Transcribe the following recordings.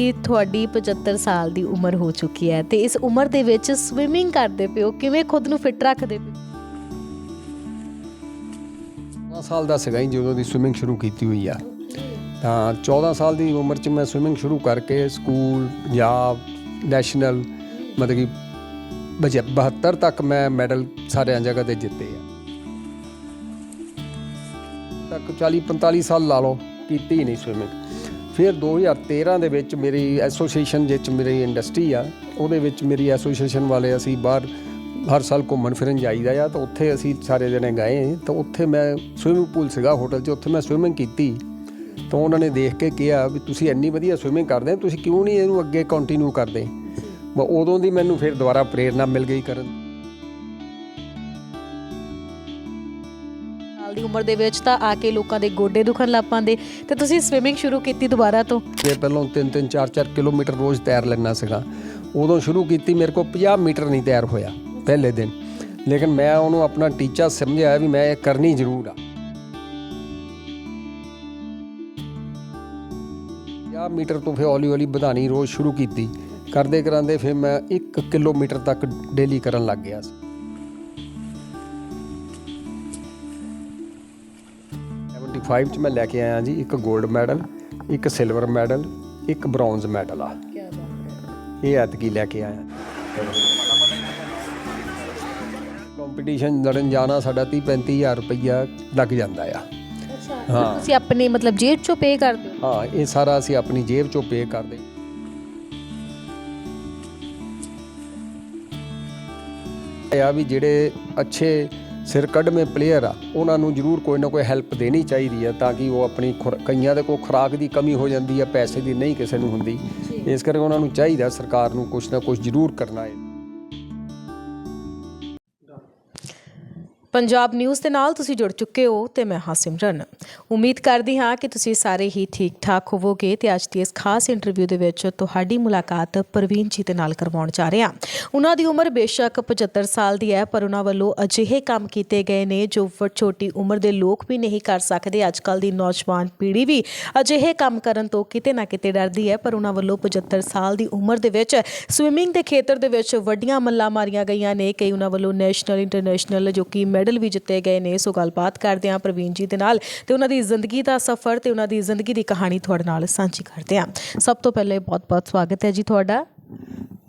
ਕਿ ਤੁਹਾਡੀ 75 ਸਾਲ ਦੀ ਉਮਰ ਹੋ ਚੁੱਕੀ ਹੈ ਤੇ ਇਸ ਉਮਰ ਦੇ ਵਿੱਚ ਸਵਿਮਿੰਗ ਕਰਦੇ ਪਿਓ ਕਿਵੇਂ ਖੁਦ ਨੂੰ ਫਿੱਟ ਰੱਖਦੇ ਪਿਓ? 14 ਸਾਲ ਦਾ ਸੀਗਾ ਜੀ ਜਦੋਂ ਦੀ ਸਵਿਮਿੰਗ ਸ਼ੁਰੂ ਕੀਤੀ ਹੋਈ ਆ। ਤਾਂ 14 ਸਾਲ ਦੀ ਉਮਰ 'ਚ ਮੈਂ ਸਵਿਮਿੰਗ ਸ਼ੁਰੂ ਕਰਕੇ ਸਕੂਲ, ਪੰਜਾਬ ਨੈਸ਼ਨਲ ਮਤਲਬ ਕਿ ਬਜ- 72 ਤੱਕ ਮੈਂ ਮੈਡਲ ਸਾਰਿਆਂ ਜਗ੍ਹਾ ਤੇ ਜਿੱਤੇ ਆ। ਤੱਕ 40 45 ਸਾਲ ਲਾ ਲਓ, ਕੀਤੀ ਹੀ ਨਹੀਂ ਸਵਿਮਿੰਗ ਫਿਰ 2013 ਦੇ ਵਿੱਚ ਮੇਰੀ ਐਸੋਸੀਏਸ਼ਨ ਵਿੱਚ ਮੇਰੀ ਇੰਡਸਟਰੀ ਆ, ਉਹਦੇ ਵਿੱਚ ਮੇਰੀ ਐਸੋਸੀਏਸ਼ਨ ਵਾਲੇ ਅਸੀਂ ਬਾਹਰ, ਹਰ ਸਾਲ ਘੁੰਮਣ ਫਿਰਨ ਜਾਈਦਾ ਆ, ਤਾਂ ਉੱਥੇ ਅਸੀਂ ਸਾਰੇ ਜਣੇ ਗਏ। ਤਾਂ ਉੱਥੇ ਮੈਂ ਸਵਿਮਿੰਗ ਪੂਲ ਸੀਗਾ ਹੋਟਲ 'ਚ, ਉੱਥੇ ਮੈਂ ਸਵਿਮਿੰਗ ਕੀਤੀ। ਤਾਂ ਉਹਨਾਂ ਨੇ ਦੇਖ ਕੇ ਕਿਹਾ ਵੀ ਤੁਸੀਂ ਇੰਨੀ ਵਧੀਆ ਸਵਿਮਿੰਗ ਕਰਦੇ ਹੋ, ਤੁਸੀਂ ਕਿਉਂ ਨਹੀਂ ਇਹਨੂੰ ਅੱਗੇ ਕੰਟੀਨਿਊ ਕਰਦੇ? ਮੈਂ ਉਦੋਂ ਦੀ ਮੈਨੂੰ ਫਿਰ ਦੁਬਾਰਾ ਪ੍ਰੇਰਣਾ ਮਿਲ ਗਈ ਕਰਨ। ਉਮਰ ਦੇ ਵਿੱਚ ਤਾਂ ਆ ਕੇ ਲੋਕਾਂ ਦੇ ਗੋਡੇ ਦੁਖਣ ਲੱਗ ਪੈਂਦੇ। ਤੇ ਤੁਸੀਂ ਸਵਿਮਿੰਗ ਸ਼ੁਰੂ ਕੀਤੀ ਦੁਬਾਰਾ ਤੋਂ? ਤੇ ਪਹਿਲਾਂ 3-3 4-4 ਕਿਲੋਮੀਟਰ ਰੋਜ਼ ਤੈਰ ਲੈਣਾ ਸੀਗਾ। ਉਦੋਂ ਸ਼ੁਰੂ ਕੀਤੀ, ਮੇਰੇ ਕੋਲ 50 ਮੀਟਰ ਨਹੀਂ ਤੈਰ ਹੋਇਆ, ਪਹਿਲੇ ਦਿਨ। ਲੇਕਿਨ ਮੈਂ ਉਹਨੂੰ ਆਪਣਾ ਟੀਚਾ ਸਮਝਿਆ ਵੀ ਮੈਂ ਇਹ ਕਰਨੀ ਜ਼ਰੂਰ ਆ। 50 ਮੀਟਰ ਤੋਂ ਫਿਰ ਹੌਲੀ ਹੌਲੀ ਵਧਾਣੀ ਰੋਜ਼ ਸ਼ੁਰੂ ਕੀਤੀ। ਕਰਦੇ ਕਰਾਂਦੇ ਫਿਰ ਮੈਂ 1 ਕਿਲੋਮੀਟਰ ਤੱਕ ਡੇਲੀ ਕਰਨ ਲੱਗ ਗਿਆ ਸੀ। 75 ਚ ਮੈਂ ਲੈ ਕੇ ਆਇਆ ਜੀ ਇੱਕ 골ਡ ਮੈਡਲ ਇੱਕ ਸਿਲਵਰ ਮੈਡਲ ਇੱਕ ਬ੍ਰੌਂਜ਼ ਮੈਡਲ ਆ। ਕੀ ਬਾਤ ਇਹ ਐਤਕੀ ਲੈ ਕੇ ਆਇਆ। ਕੰਪੀਟੀਸ਼ਨ ਲੜਨ ਜਾਣਾ ਸਾਡਾ 30 35000 ਰੁਪਈਆ ਲੱਗ ਜਾਂਦਾ ਆ। ਹਾਂ। ਤੁਸੀਂ ਆਪਣੇ ਮਤਲਬ ਜੇਬ ਚੋਂ ਪੇ ਕਰਦੇ ਹੋ? ਹਾਂ ਇਹ ਸਾਰਾ ਅਸੀਂ ਆਪਣੀ ਜੇਬ ਚੋਂ ਪੇ ਕਰਦੇ। ਆ ਵੀ ਜਿਹੜੇ ਅੱਛੇ ਸਿਰ ਕੱਢਵੇਂ ਪਲੇਅਰ ਆ ਉਹਨਾਂ ਨੂੰ ਜ਼ਰੂਰ ਕੋਈ ਨਾ ਕੋਈ ਹੈਲਪ ਦੇਣੀ ਚਾਹੀਦੀ ਆ ਤਾਂ ਕਿ ਉਹ ਆਪਣੀ ਕਈਆਂ ਦੇ ਕੋਲ ਖੁਰਾਕ ਦੀ ਕਮੀ ਹੋ ਜਾਂਦੀ ਆ ਪੈਸੇ ਦੀ ਨਹੀਂ ਕਿਸੇ ਨੂੰ ਹੁੰਦੀ। ਇਸ ਕਰਕੇ ਉਹਨਾਂ ਨੂੰ ਚਾਹੀਦਾ ਸਰਕਾਰ ਨੂੰ ਕੁਝ ਨਾ ਕੁਝ ਜ਼ਰੂਰ ਕਰਨਾ ਹੈ। ਪੰਜਾਬ ਨਿਊਜ਼ ਦੇ ਨਾਲ ਤੁਸੀਂ ਜੁੜ ਚੁੱਕੇ ਹੋ ਤੇ ਮੈਂ ਹਾਂ ਸਿਮਰਨ। ਉਮੀਦ ਕਰਦੀ ਹਾਂ ਕਿ ਤੁਸੀਂ ਸਾਰੇ ਹੀ ਠੀਕ ਠਾਕ ਹੋਵੋਗੇ ਤੇ ਅੱਜ ਦੀ ਇਸ ਖਾਸ ਇੰਟਰਵਿਊ ਦੇ ਵਿੱਚ ਤੁਹਾਡੀ ਮੁਲਾਕਾਤ ਪ੍ਰਵੀਨ ਜੀ ਦੇ ਨਾਲ ਕਰਵਾਉਣ ਜਾ ਰਹੇ ਹਾਂ। ਉਹਨਾਂ ਦੀ ਉਮਰ ਬੇਸ਼ੱਕ 75 ਸਾਲ ਦੀ ਹੈ, ਪਰ ਉਹਨਾਂ ਵੱਲੋਂ ਅਜਿਹੇ ਕੰਮ ਕੀਤੇ ਗਏ ਨੇ ਜੋ ਛੋਟੀ ਉਮਰ ਦੇ ਲੋਕ ਵੀ ਨਹੀਂ ਕਰ ਸਕਦੇ। ਅੱਜ ਕੱਲ ਦੀ ਨੌਜਵਾਨ ਪੀੜ੍ਹੀ ਵੀ ਅਜਿਹੇ ਕੰਮ ਕਰਨ ਤੋਂ ਕਿਤੇ ਨਾ ਕਿਤੇ ਡਰਦੀ ਹੈ, ਪਰ ਉਹਨਾਂ ਵੱਲੋਂ 75 ਸਾਲ ਦੀ ਉਮਰ ਦੇ ਵਿੱਚ ਸਵਿਮਿੰਗ ਦੇ ਖੇਤਰ ਦੇ ਵਿੱਚ ਵੱਡੀਆਂ ਮੱਲਾਂ ਮਾਰੀਆਂ ਗਈਆਂ ਨੇ। ਕਈ ਉਹਨਾਂ ਵੱਲੋਂ ਨੈਸ਼ਨਲ ਇੰਟਰਨੈਸ਼ਨਲ ਜੋ ਕਿ ਮੈਡਲ ਵੀ ਜਿੱਤੇ ਗਏ ਨੇ। ਸੋ ਗੱਲਬਾਤ ਕਰਦੇ ਹਾਂ ਪ੍ਰਵੀਨ ਜੀ ਦੇ ਨਾਲ ਤੇ ਉਹਨਾਂ ਦੀ ਜ਼ਿੰਦਗੀ ਦਾ ਸਫ਼ਰ ਤੇ ਉਹਨਾਂ ਦੀ ਜ਼ਿੰਦਗੀ ਦੀ ਕਹਾਣੀ ਤੁਹਾਡੇ ਨਾਲ ਸਾਂਝੀ ਕਰਦੇ ਹਾਂ। ਸਭ ਤੋਂ ਪਹਿਲੇ ਬਹੁਤ-ਬਹੁਤ ਸਵਾਗਤ ਹੈ ਜੀ ਤੁਹਾਡਾ।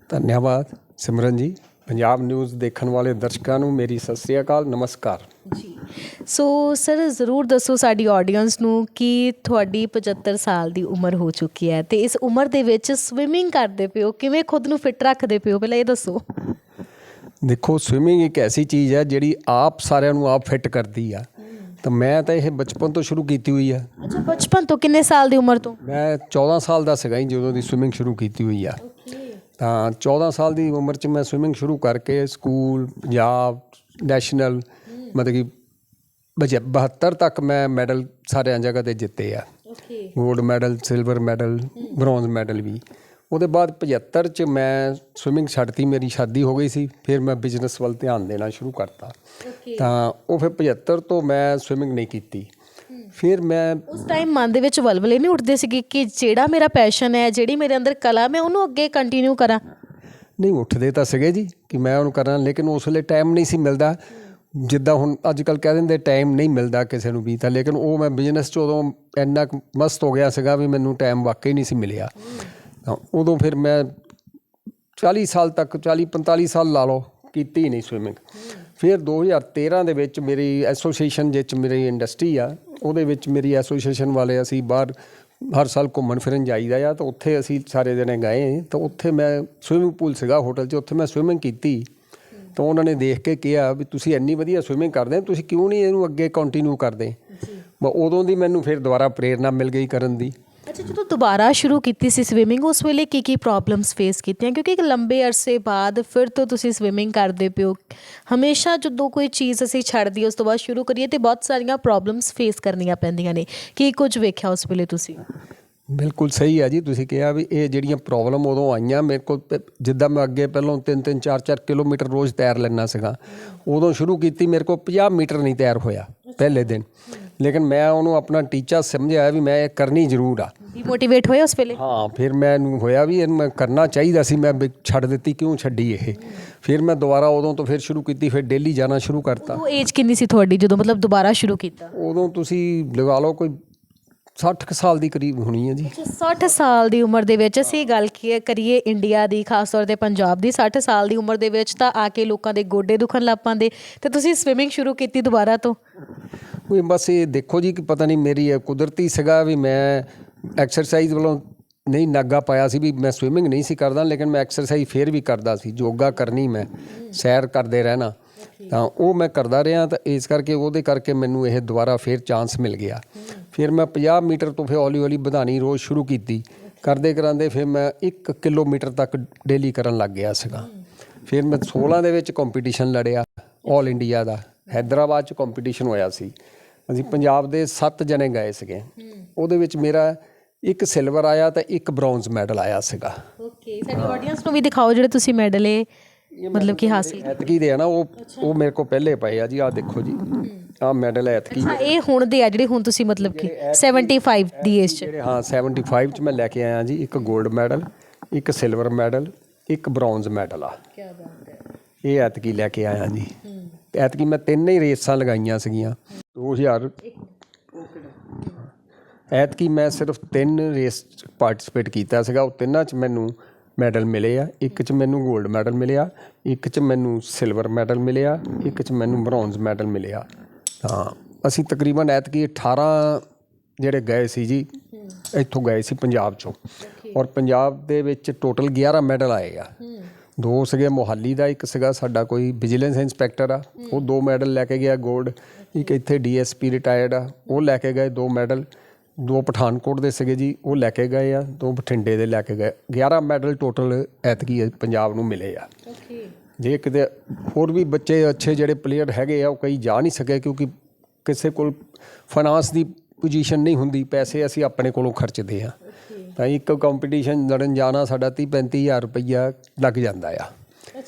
ਧੰਨਵਾਦ। ਸਿਮਰਨ ਜੀ ਪੰਜਾਬ ਨਿਊਜ਼ ਦੇਖਣ ਵਾਲੇ ਦਰਸ਼ਕਾਂ ਨੂੰ ਮੇਰੀ ਸਤਿ ਸ੍ਰੀ ਅਕਾਲ ਨਮਸਕਾਰ। ਜੀ। ਸੋ ਸਰ ਜ਼ਰੂਰ ਦੱਸੋ ਸਾਡੀ ਆਡੀਅנס ਨੂੰ ਕਿ ਤੁਹਾਡੀ 75 ਸਾਲ ਦੀ ਉਮਰ ਹੋ ਚੁੱਕੀ ਹੈ ਤੇ ਇਸ ਉਮਰ ਦੇ ਵਿੱਚ ਸਵਿਮਿੰਗ ਕਰਦੇ ਪਿਓ ਕਿਵੇਂ ਖੁਦ ਨੂੰ ਫਿੱਟ ਰੱਖਦੇ ਪਿਓ ਪਹਿਲਾਂ ਇਹ ਦੱਸੋ। ਦੇਖੋ ਸਵਿਮਿੰਗ ਇੱਕ ਐਸੀ ਚੀਜ਼ ਹੈ ਜਿਹੜੀ ਆਪ ਸਾਰਿਆਂ ਨੂੰ ਆਪ ਫਿੱਟ ਕਰਦੀ ਆ। ਤਾਂ ਮੈਂ ਤਾਂ ਇਹ ਬਚਪਨ ਤੋਂ ਸ਼ੁਰੂ ਕੀਤੀ ਹੋਈ ਆ। ਅੱਛਾ ਬਚਪਨ ਤੋਂ ਕਿੰਨੇ ਸਾਲ ਦੀ ਉਮਰ ਤੋਂ? ਮੈਂ 14 ਸਾਲ ਦਾ ਸੀਗਾ ਜਦੋਂ ਦੀ ਸਵਿਮਿੰਗ ਸ਼ੁਰੂ ਕੀਤੀ ਹੋਈ ਆ। ਤਾਂ 14 ਸਾਲ ਦੀ ਉਮਰ 'ਚ ਮੈਂ ਸਵਿਮਿੰਗ ਸ਼ੁਰੂ ਕਰਕੇ ਸਕੂਲ ਪੰਜਾਬ ਨੈਸ਼ਨਲ ਮਤਲਬ ਕਿ ਬਜ- 72 ਤੱਕ ਮੈਂ ਮੈਡਲ ਸਾਰਿਆਂ ਜਗ੍ਹਾ ਤੇ ਜਿੱਤੇ ਆ। Okay gold medal silver medal bronze medal ਵੀ। ਉਹਦੇ ਬਾਅਦ 75 ਚ ਮੈਂ ਸਵਿਮਿੰਗ ਛੱਡਤੀ ਮੇਰੀ ਸ਼ਾਦੀ ਹੋ ਗਈ ਸੀ ਫਿਰ ਮੈਂ ਬਿਜ਼ਨਸ ਵੱਲ ਧਿਆਨ ਦੇਣਾ ਸ਼ੁਰੂ ਕਰਤਾ। ਤਾਂ ਉਹ ਫਿਰ 75 ਤੋਂ ਮੈਂ ਸਵਿਮਿੰਗ ਨਹੀਂ ਕੀਤੀ। ਫਿਰ ਮੈਂ ਉਸ ਟਾਈਮ ਮਨ ਦੇ ਵਿੱਚ ਵਲਵਲੇ ਨਹੀਂ ਉੱਠਦੇ ਸੀਗੇ ਕਿ ਜਿਹੜਾ ਮੇਰਾ ਪੈਸ਼ਨ ਹੈ ਜਿਹੜੀ ਮੇਰੇ ਅੰਦਰ ਕਲਾ ਮੈਂ ਉਹਨੂੰ ਅੱਗੇ ਕੰਟੀਨਿਊ ਕਰਾਂ? ਨਹੀਂ ਉੱਠਦੇ ਤਾਂ ਸੀਗੇ ਜੀ ਕਿ ਮੈਂ ਉਹਨੂੰ ਕਰਾਂ ਲੇਕਿਨ ਉਸ ਵੇਲੇ ਟਾਈਮ ਨਹੀਂ ਸੀ ਮਿਲਦਾ। ਜਿੱਦਾਂ ਹੁਣ ਅੱਜ ਕੱਲ ਕਹਿ ਦਿੰਦੇ ਟਾਈਮ ਨਹੀਂ ਮਿਲਦਾ ਕਿਸੇ ਨੂੰ ਵੀ ਤਾਂ ਲੇਕਿਨ ਉਹ ਮੈਂ ਬਿਜ਼ਨਸ 'ਚ ਉਦੋਂ ਇੰਨਾ ਮਸਤ ਹੋ ਗਿਆ ਸੀਗਾ ਵੀ ਮੈਨੂੰ ਟਾਈਮ ਵਾਕਈ ਨਹੀਂ ਸੀ ਮਿਲਿਆ। ਤਾਂ ਉਦੋਂ ਫਿਰ ਮੈਂ 40 ਸਾਲ ਤੱਕ 40 45 ਸਾਲ ਲਾ ਲਓ ਕੀਤੀ ਹੀ ਨਹੀਂ ਸਵਿਮਿੰਗ ਫਿਰ 2013 ਦੇ ਵਿੱਚ ਮੇਰੀ ਐਸੋਸੀਏਸ਼ਨ ਵਿੱਚ ਮੇਰੀ ਇੰਡਸਟਰੀ ਆ ਉਹਦੇ ਵਿੱਚ ਮੇਰੀ ਐਸੋਸੀਏਸ਼ਨ ਵਾਲੇ ਅਸੀਂ ਬਾਹਰ ਹਰ ਸਾਲ ਘੁੰਮਣ ਫਿਰਨ ਜਾਈਦਾ ਆ ਤਾਂ ਉੱਥੇ ਅਸੀਂ ਸਾਰੇ ਜਣੇ ਗਏ। ਤਾਂ ਉੱਥੇ ਮੈਂ ਸਵਿਮਿੰਗ ਪੂਲ ਸੀਗਾ ਹੋਟਲ 'ਚ ਉੱਥੇ ਮੈਂ ਸਵਿਮਿੰਗ ਕੀਤੀ। ਤਾਂ ਉਹਨਾਂ ਨੇ ਦੇਖ ਕੇ ਕਿਹਾ ਵੀ ਤੁਸੀਂ ਇੰਨੀ ਵਧੀਆ ਸਵਿਮਿੰਗ ਕਰਦੇ ਹੋ ਤੁਸੀਂ ਕਿਉਂ ਨਹੀਂ ਇਹਨੂੰ ਅੱਗੇ ਕੰਟੀਨਿਊ ਕਰਦੇ? ਮੈਂ ਉਦੋਂ ਦੀ ਮੈਨੂੰ ਫਿਰ ਦੁਬਾਰਾ ਪ੍ਰੇਰਣਾ ਮਿਲ ਗਈ ਕਰਨ ਦੀ। ਅੱਛਾ ਜਦੋਂ ਦੁਬਾਰਾ ਸ਼ੁਰੂ ਕੀਤੀ ਸੀ ਸਵਿਮਿੰਗ ਉਸ ਵੇਲੇ ਕੀ ਕੀ ਪ੍ਰੋਬਲਮਸ ਫੇਸ ਕੀਤੀਆਂ? ਕਿਉਂਕਿ ਇੱਕ ਲੰਬੇ ਅਰਸੇ ਬਾਅਦ ਫਿਰ ਤੋਂ ਤੁਸੀਂ ਸਵਿਮਿੰਗ ਕਰਦੇ ਪਿਓ ਹਮੇਸ਼ਾ ਜਦੋਂ ਕੋਈ ਚੀਜ਼ ਅਸੀਂ ਛੱਡਦੀ ਉਸ ਤੋਂ ਬਾਅਦ ਸ਼ੁਰੂ ਕਰੀਏ ਤੇ ਬਹੁਤ ਸਾਰੀਆਂ ਪ੍ਰੋਬਲਮਸ ਫੇਸ ਕਰਨੀਆਂ ਪੈਂਦੀਆਂ ਨੇ। ਕੀ ਕੁਝ ਵੇਖਿਆ ਉਸ ਵੇਲੇ ਤੁਸੀਂ? ਬਿਲਕੁਲ ਸਹੀ ਹੈ ਜੀ ਤੁਸੀਂ ਕਿਹਾ ਵੀ ਇਹ ਜਿਹੜੀਆਂ ਪ੍ਰੋਬਲਮ ਉਦੋਂ ਆਈਆਂ ਮੇਰੇ ਕੋਲ ਜਿੱਦਾਂ ਮੈਂ ਅੱਗੇ ਪਹਿਲਾਂ 3-3 4-4 ਕਿਲੋਮੀਟਰ ਰੋਜ਼ ਤੈਰ ਲੈਣਾ ਸੀਗਾ। ਉਦੋਂ ਸ਼ੁਰੂ ਕੀਤੀ ਮੇਰੇ ਕੋਲ 50 ਮੀਟਰ ਨਹੀਂ ਤੈਰ ਹੋਇਆ ਪਹਿਲੇ ਦਿਨ। ਲੇਕਿਨ ਮੈਂ ਉਹਨੂੰ ਆਪਣਾ ਟੀਚਾ ਸਮਝਿਆ ਵੀ ਮੈਂ ਇਹ ਕਰਨੀ ਜ਼ਰੂਰ ਆ। ਡੀਮੋਟੀਵੇਟ ਹੋਏ ਉਸ ਵੇਲੇ? ਹਾਂ ਫਿਰ ਮੈਨੂੰ ਹੋਇਆ ਵੀ ਇਹਨੂੰ ਮੈਂ ਕਰਨਾ ਚਾਹੀਦਾ ਸੀ ਮੈਂ ਵੀ ਛੱਡ ਦਿੱਤੀ ਕਿਉਂ ਛੱਡੀ ਇਹ? ਫਿਰ ਮੈਂ ਦੁਬਾਰਾ ਉਦੋਂ ਤੋਂ ਫਿਰ ਸ਼ੁਰੂ ਕੀਤੀ ਫਿਰ ਡੇਲੀ ਜਾਣਾ ਸ਼ੁਰੂ ਕਰਤਾ। ਉਹ ਏਜ ਕਿੰਨੀ ਸੀ ਤੁਹਾਡੀ ਜਦੋਂ ਮਤਲਬ ਦੁਬਾਰਾ ਸ਼ੁਰੂ ਕੀਤਾ? ਉਦੋਂ ਤੁਸੀਂ ਲਗਾ ਲਓ ਕੋਈ 60 ਕੁ ਸਾਲ ਦੀ ਕਰੀਬ ਹੋਣੀ ਹੈ ਜੀ। 60 ਸਾਲ ਦੀ ਉਮਰ ਦੇ ਵਿੱਚ ਅਸੀਂ ਗੱਲ ਕੀ ਕਰੀਏ ਇੰਡੀਆ ਦੀ ਖਾਸ ਤੌਰ ਤੇ ਪੰਜਾਬ ਦੀ 60 ਸਾਲ ਦੀ ਉਮਰ ਦੇ ਵਿੱਚ ਤਾਂ ਆ ਕੇ ਲੋਕਾਂ ਦੇ ਗੋਡੇ ਦੁਖਣ ਲੱਗ ਪੈਂਦੇ। ਤੇ ਤੁਸੀਂ ਸਵਿਮਿੰਗ ਸ਼ੁਰੂ ਕੀਤੀ ਦੁਬਾਰਾ ਤੋਂ? ਕੋਈ ਬਸ ਇਹ ਦੇਖੋ ਜੀ ਕਿ ਪਤਾ ਨਹੀਂ ਮੇਰੀ ਇਹ ਕੁਦਰਤੀ ਸੀਗਾ ਵੀ ਮੈਂ ਐਕਸਰਸਾਈਜ਼ ਵੱਲੋਂ ਨਹੀਂ ਨਾਗਾ ਪਾਇਆ ਸੀ ਵੀ ਮੈਂ ਸਵਿਮਿੰਗ ਨਹੀਂ ਸੀ ਕਰਦਾ ਲੇਕਿਨ ਮੈਂ ਐਕਸਰਸਾਈਜ਼ ਫੇਰ ਵੀ ਕਰਦਾ ਸੀ। ਯੋਗਾ ਕਰਨੀ ਮੈਂ ਸੈਰ ਕਰਦੇ ਰਹਿਣਾ। ਤਾਂ ਉਹ ਮੈਂ ਕਰਦਾ ਰਿਹਾ ਤਾਂ ਇਸ ਕਰਕੇ ਉਹਦੇ ਕਰਕੇ ਮੈਨੂੰ ਇਹ ਦੁਬਾਰਾ ਫੇਰ ਚਾਂਸ ਮਿਲ ਗਿਆ। ਫਿਰ ਮੈਂ 50 ਮੀਟਰ ਤੋਂ ਫਿਰ ਹੌਲੀ ਹੌਲੀ ਵਧਾਣੀ ਰੋਜ਼ ਸ਼ੁਰੂ ਕੀਤੀ। ਕਰਦੇ ਕਰਾਂਦੇ ਫਿਰ ਮੈਂ 1 ਕਿਲੋਮੀਟਰ ਤੱਕ ਡੇਲੀ ਕਰਨ ਲੱਗ ਗਿਆ ਸੀਗਾ। ਫਿਰ ਮੈਂ 16 ਦੇ ਵਿੱਚ ਕੰਪੀਟੀਸ਼ਨ ਲੜਿਆ 올 ਇੰਡੀਆ ਦਾ। ਹైదరాబాద్ ਚ ਕੰਪੀਟੀਸ਼ਨ ਹੋਇਆ ਸੀ। ਅਸੀਂ ਪੰਜਾਬ ਦੇ 7 ਜਣੇ ਗਏ ਸੀਗੇ। ਉਹਦੇ ਵਿੱਚ ਮੇਰਾ ਇੱਕ ਸਿਲਵਰ ਆਇਆ ਤੇ ਇੱਕ ਬ੍ਰੌਂਜ਼ ਮੈਡਲ ਆਇਆ ਸੀਗਾ। ਓਕੇ ਸਾਡੀ ਆਡੀਅנס ਨੂੰ ਵੀ ਦਿਖਾਓ ਜਿਹੜੇ ਤੁਸੀਂ ਮੈਡਲ ਏ ਮਤਲਬ ਕਿ ਹਾਸਿਲ ਐਤਕੀ ਦੇ ਆ ਨਾ ਉਹ ਉਹ ਮੇਰੇ ਕੋਲ ਪਹਿਲੇ ਪਏ ਆ ਜੀ ਆ ਦੇਖੋ ਜੀ। ਆ ਮੈਡਲ ਐਤਕੀ। ਅੱਛਾ ਇਹ ਹੁਣ ਦੇ ਆ ਜਿਹੜੇ ਹੁਣ ਤੁਸੀਂ ਮਤਲਬ ਕਿ 75 ਦੀ ਏਜ ਚ। ਜਿਹੜੇ ਹਾਂ 75 ਚ ਮੈਂ ਲੈ ਕੇ ਆਇਆ ਜੀ ਇੱਕ 골ਡ ਮੈਡਲ ਇੱਕ ਸਿਲਵਰ ਮੈਡਲ ਇੱਕ ਬ੍ਰੌਂਜ਼ ਮੈਡਲ ਆ। ਕੀ ਬਾਤ ਹੈ। ਇਹ ਐਤਕੀ ਲੈ ਕੇ ਆਇਆ ਜੀ। ਐਤਕੀ ਮੈਂ ਤਿੰਨ ਹੀ ਰੇਸਾਂ ਲਗਾਈਆਂ ਸੀਗੀਆਂ। 2000 ਐਤਕੀ ਮੈਂ ਸਿਰਫ ਤਿੰਨ ਰੇਸ ਪਾਰਟਿਸਿਪੇਟ ਕੀਤਾ ਸੀਗਾ ਉਹ ਤਿੰਨਾਂ 'ਚ ਮੈਨੂੰ ਮੈਡਲ ਮਿਲੇ ਆ ਇੱਕ 'ਚ ਮੈਨੂੰ 골ਡ ਮੈਡਲ ਮਿਲਿਆ ਇੱਕ 'ਚ ਮੈਨੂੰ ਸਿਲਵਰ ਮੈਡਲ ਮਿਲਿਆ ਇੱਕ 'ਚ ਮੈਨੂੰ ਬ੍ਰੌਂਜ਼ ਮੈਡਲ ਮਿਲਿਆ। ਤਾਂ ਅਸੀਂ ਤਕਰੀਬਨ ਐਤਕੀ 18 ਜਿਹੜੇ ਗਏ ਸੀ ਜੀ ਇੱਥੋਂ ਗਏ ਸੀ ਪੰਜਾਬ 'ਚੋਂ। ਔਰ ਪੰਜਾਬ ਦੇ ਵਿੱਚ ਟੋਟਲ 11 ਮੈਡਲ ਆਏ ਆ। ਦੋ ਸੀਗੇ ਮੋਹਾਲੀ ਦਾ ਇੱਕ ਸੀਗਾ ਸਾਡਾ ਕੋਈ ਵਿਜੀਲੈਂਸ ਇੰਸਪੈਕਟਰ ਆ। ਉਹ ਦੋ ਮੈਡਲ ਲੈ ਕੇ ਗਿਆ 골ਡ ਇੱਕ ਇੱਥੇ ਡੀਐਸਪੀ ਰਿਟਾਇਰਡ ਆ ਉਹ ਲੈ ਕੇ ਗਏ ਦੋ ਮੈਡਲ। ਦੋ ਪਠਾਨਕੋਟ ਦੇ ਸੀਗੇ ਜੀ ਉਹ ਲੈ ਕੇ ਗਏ ਆ ਦੋ ਬਠਿੰਡੇ ਦੇ ਲੈ ਕੇ ਗਏ। 11 ਮੈਡਲ ਟੋਟਲ ਐਤਕੀ ਪੰਜਾਬ ਨੂੰ ਮਿਲੇ ਆ। ਓਕੇ ਜੇ ਕਿਤੇ ਹੋਰ ਵੀ ਬੱਚੇ ਅੱਛੇ ਜਿਹੜੇ ਪਲੇਅਰ ਹੈਗੇ ਆ ਉਹ ਕਈ ਜਾ ਨਹੀਂ ਸਕੇ ਕਿਉਂਕਿ ਕਿਸੇ ਕੋਲ ਫਾਈਨਾਂਸ ਦੀ ਪੋਜੀਸ਼ਨ ਨਹੀਂ ਹੁੰਦੀ ਪੈਸੇ ਅਸੀਂ ਆਪਣੇ ਕੋਲੋਂ ਖਰਚਦੇ ਆ। ਤਾਂ ਇੱਕ ਕੰਪੀਟੀਸ਼ਨ ਲੜਨ ਜਾਣਾ ਸਾਡਾ 30 35000 ਰੁਪਈਆ ਲੱਗ ਜਾਂਦਾ ਆ।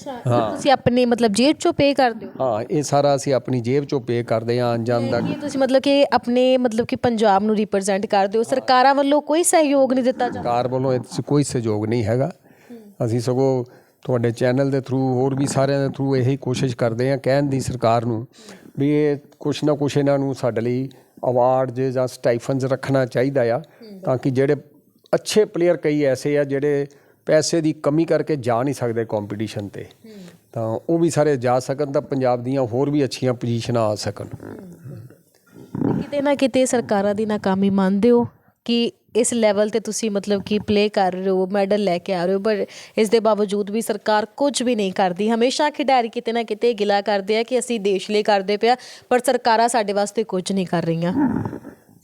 ਅੱਛਾ ਤੁਸੀਂ ਆਪਣੇ ਮਤਲਬ ਜੇਬ ਚੋਂ ਪੇ ਕਰਦੇ ਹੋ? ਹਾਂ ਇਹ ਸਾਰਾ ਅਸੀਂ ਆਪਣੀ ਜੇਬ ਚੋਂ ਪੇ ਕਰਦੇ ਆਉਣ ਜਾਣ ਦਾ ਕੀ ਤੁਸੀਂ ਮਤਲਬ ਕਿ ਆਪਣੇ ਮਤਲਬ ਕਿ ਪੰਜਾਬ ਨੂੰ ਰਿਪਰੈਜ਼ੈਂਟ ਕਰਦੇ ਹੋ? ਸਰਕਾਰਾਂ ਵੱਲੋਂ ਕੋਈ ਸਹਿਯੋਗ ਨਹੀਂ ਦਿੱਤਾ ਜਾਂਦਾ? ਸਰਕਾਰ ਵੱਲੋਂ ਇਹ 'ਚ ਕੋਈ ਸਹਿਯੋਗ ਨਹੀਂ ਹੈਗਾ। ਅਸੀਂ ਸਗੋਂ ਤੁਹਾਡੇ ਚੈਨਲ ਦੇ ਥਰੂ ਹੋਰ ਵੀ ਸਾਰਿਆਂ ਦੇ ਥਰੂ ਇਹੀ ਕੋਸ਼ਿਸ਼ ਕਰਦੇ ਆ ਕਹਿਣ ਦੀ ਸਰਕਾਰ ਨੂੰ ਵੀ ਇਹ ਕੁਛ ਨਾ ਕੁਛ ਇਹਨਾਂ ਨੂੰ ਸਾਡੇ ਲਈ ਅਵਾਰਡ ਜਾਂ ਸਟਾਈਫਨਸ ਰੱਖਣਾ ਚਾਹੀਦਾ ਆ ਤਾਂ ਕਿ ਜਿਹੜੇ ਅੱਛੇ ਪਲੇਅਰ ਕਈ ਐਸੇ ਆ ਜਿਹੜੇ ਪੈਸੇ ਦੀ ਕਮੀ ਕਰਕੇ ਜਾ ਨਹੀਂ ਸਕਦੇ ਕੰਪੀਟੀਸ਼ਨ ਤੇ। ਤਾਂ ਉਹ ਵੀ ਸਾਰੇ ਜਾ ਸਕਣ ਤਾਂ ਪੰਜਾਬ ਦੀਆਂ ਹੋਰ ਵੀ ਅੱਛੀਆਂ ਪੋਜੀਸ਼ਨਾਂ ਆ ਸਕਣ। ਕਿਤੇ ਨਾ ਕਿਤੇ ਸਰਕਾਰਾਂ ਦੀ ਨਾਕਾਮੀ ਮੰਨਦੇ ਹੋ ਕਿ ਇਸ ਲੈਵਲ ਤੇ ਤੁਸੀਂ ਮਤਲਬ ਕਿ ਪਲੇ ਕਰ ਰਹੇ ਹੋ ਮੈਡਲ ਲੈ ਕੇ ਆ ਰਹੇ ਹੋ ਪਰ ਇਸ ਦੇ ਬਾਵਜੂਦ ਵੀ ਸਰਕਾਰ ਕੁਝ ਵੀ ਨਹੀਂ ਕਰਦੀ। ਹਮੇਸ਼ਾ ਖਿਡਾਰੀ ਕਿਤੇ ਨਾ ਕਿਤੇ ਗਿਲਾ ਕਰਦੇ ਆ ਕਿ ਅਸੀਂ ਦੇਸ਼ ਲਈ ਕਰਦੇ ਪਿਆ ਪਰ ਸਰਕਾਰਾਂ ਸਾਡੇ ਵਾਸਤੇ ਕੁਝ ਨਹੀਂ ਕਰ ਰਹੀਆਂ।